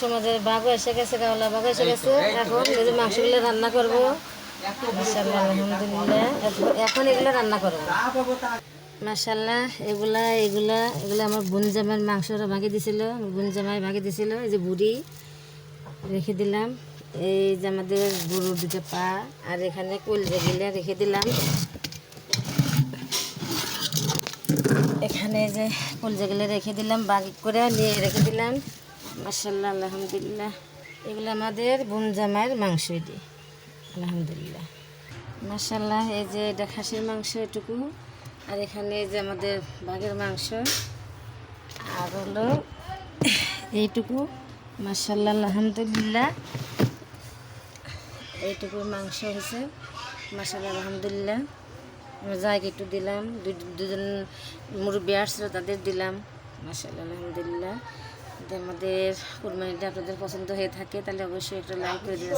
সমাজের বাঘও এসে গেছে কাওলা বাঘ এসে গেছে। এখন এই যে মাংসগুলো রান্না করব। আলহামদুলিল্লাহ। এখন- এগুলো রান্না করব। মাসাল্লাহ এগুলা এগুলা এগুলা আমার বোন জামাইয়ের মাংসটা ভাগে দিছিল। বোন জামাই ভাগে দিছিল এই যে বুড়ি রেখে দিলাম। এই যে আমাদের গরুর দুটো পা আর এখানে কলজে গিলা রেখে দিলাম। এখানে যে কলজে গিলে রেখে দিলাম বাগ করে নিয়ে রেখে দিলাম। মাসাল্লাহ আলহামদুলিল্লাহ। এগুলো আমাদের বোন জামাইয়ের মাংস এটি। আলহামদুলিল্লাহ। মাসাল্লাহ এই যে এটা খাসির মাংস এটুকু। আর এখানে এই যে আমাদের বাঘের মাংস। আর হলো এইটুকু। মাসাল্লাহ আলহামদুলিল্লাহ। এইটুকু মাংস হয়েছে। মাসাল্লাহ আলহামদুলিল্লাহ। জায়গা একটু দিলাম দুজন মুরব্বী আসছিল তাদের দিলাম। মাসাল্লাহ আলহামদুলিল্লাহ। যদি আমাদের কুরবানিটা আপনাদের পছন্দ হয়ে থাকে তাহলে অবশ্যই একটা লাইক করে দিন